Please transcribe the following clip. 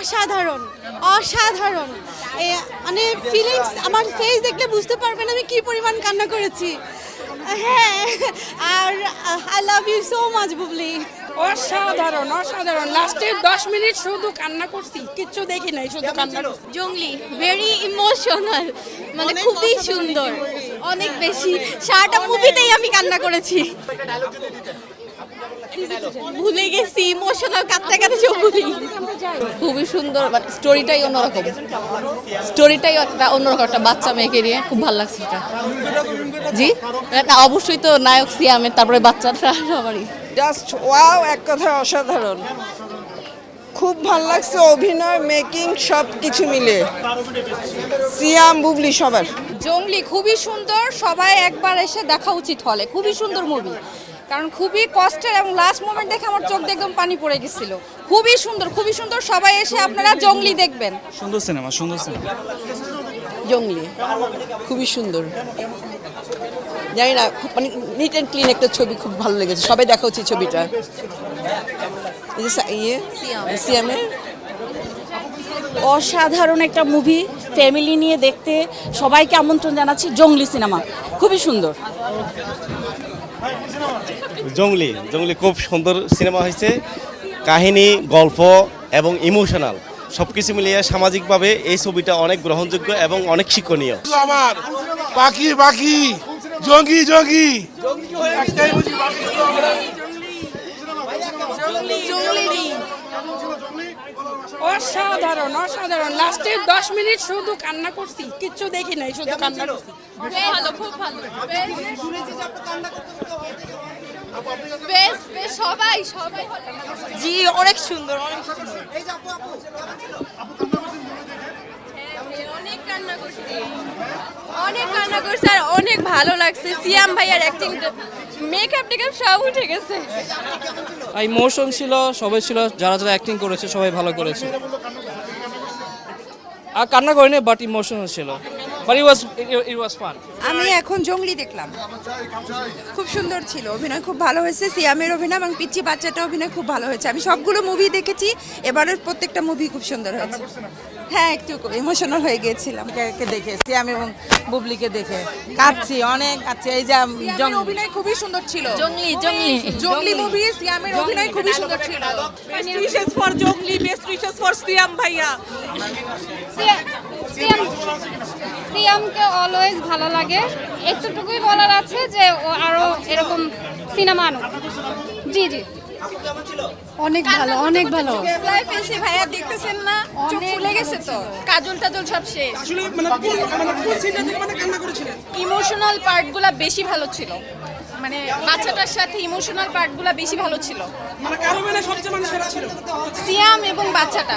অসাধারণ অসাধারণ। এ, মানে ফিলিংস আমার ফেস দেখলে বুঝতে পারবেন আমি কি পরিমাণ কান্না করেছি। হ্যাঁ আর I love you so much Bubly. অসাধারণ অসাধারণ। লাস্টের দশ মিনিট শুধু কান্না করছি কিচ্ছু দেখি নাই শুধু কান্না করছি। জঙ্গলি ভেরি ইমোশনাল মানে খুবই সুন্দর। অনেক বেশি। সারাটা মুভিতেই আমি কান্না করেছি। ভুলে গেছি ইমোশনাল কাঁদতে কাঁদতে ভুলি খুবই সুন্দর স্টোরিটাই অন্যরকম। স্টোরিটাই একটা অন্যরকম একটা বাচ্চা মেয়েকে নিয়ে খুব ভালো লাগছে এটা জি? না, অবশ্যই তো নায়ক সিয়ামের, তারপরে বাচ্চাটা, সবারই। জাস্ট ওয়াও এক কথায় অসাধারণ। খুব ভালো লাগছে অভিনয় মেকিং সব কিছু মিলে। সিয়াম বুবলি সবার। জঙ্গলি খুবই সুন্দর সবাই একবার এসে দেখা উচিত হলে। খুবই সুন্দর মুভি কারণ খুবই কষ্টের এবং লাস্ট মোমেন্ট দেখে আমার চোখ দিয়ে একদম পানি পড়ে গেছিল। খুবই সুন্দর খুবই সুন্দর সবাই এসে আপনারা জঙ্গলি দেখবেন। সুন্দর সিনেমা সুন্দর সিনেমা জঙ্গলি খুবই সুন্দর। জানি না খুব মানে নিট অ্যান্ড ক্লিন একটা ছবি খুব ভালো লেগেছে। সবাই দেখা উচিত ছবিটা। যে ইয়ে সিয়ামের অসাধারণ একটা মুভি ফ্যামিলি নিয়ে দেখতে সবাইকে আমন্ত্রণ জানাচ্ছি জঙ্গলি সিনেমা খুবই সুন্দর। জঙ্গলি জঙ্গলি খুব সুন্দর সিনেমা হয়েছে। কাহিনী গল্প এবং ইমোশনাল সবকিছু মিলিয়ে সামাজিকভাবে এই ছবিটা অনেক গ্রহণযোগ্য এবং অনেক শিক্ষণীয়। আমার। পাখি পাখি জঙ্গি জঙ্গি। একটাই বুঝি পাখি। অসাধারণ অসাধারণ। লাস্টের দশ মিনিট শুধু কান্না করছি কিচ্ছু দেখি নাই শুধু কান্না করছি। ভালো খুব ভালো। বেশ বেশ সবাই সবাই। জি অনেক সুন্দর অনেক সুন্দর। অনেক কান্না করছি। অনেক কান্না করছে আর অনেক ভালো লাগছে। সিয়াম ভাইয়ার অ্যাক্টিং মেকআপ টেকআপ সব উঠে গেছে। ইমোশন ছিল, সবাই ছিল, যারা যারা অ্যাক্টিং করেছে, সবাই ভালো করেছে। আর কান্না করিনি বাট ইমোশন ছিল। But it was it was fun আমি এখন জঙ্গলি দেখলাম। খুব সুন্দর ছিল অভিনয় খুব ভালো হয়েছে। সিয়ামের অভিনয় এবং পিচ্চি বাচ্চাটা অভিনয় খুব ভালো হয়েছে। আমি সবগুলো মুভি দেখেছি এবারের প্রত্যেকটা মুভি খুব সুন্দর হয়েছে। হ্যাঁ একটু ইমোশনাল হয়ে গিয়েছিলাম। কে দেখে সিয়াম এবং বুবলিকে দেখে। কাঁদছি অনেক কাঁদছি। এই যে অভিনয় খুবই সুন্দর ছিল। জঙ্গলি জঙ্গলি। জঙ্গলি মুভি সিয়ামের অভিনয় খুবই সুন্দর ছিল। For Jongli best wishes for Siam ভাইয়া। সিয়ামকে অলওয়েজ ভালো লাগে। একটুটুকুই বলার আছে যে ও আরও এরকম সিনেমা আনুক। জি জি। অনেক ভালো অনেক ভালো। ফেলছি ভাইয়া দেখতেছেন না চোখ ফুলে গেছে তো। কাজল টাজল সব শেষ। আসলে মানে মানে কোন সিনটা থেকে মানে কান্না করেছিলেন ইমোশনাল পার্টগুলো বেশি ভালো ছিল। মানে বাচ্চাটার সাথে ইমোশনাল পার্টগুলো বেশি ভালো ছিল। মানে কারও মানে সবচেয়ে মানে সেরা ছিল। সিয়াম এবং বাচ্চাটা।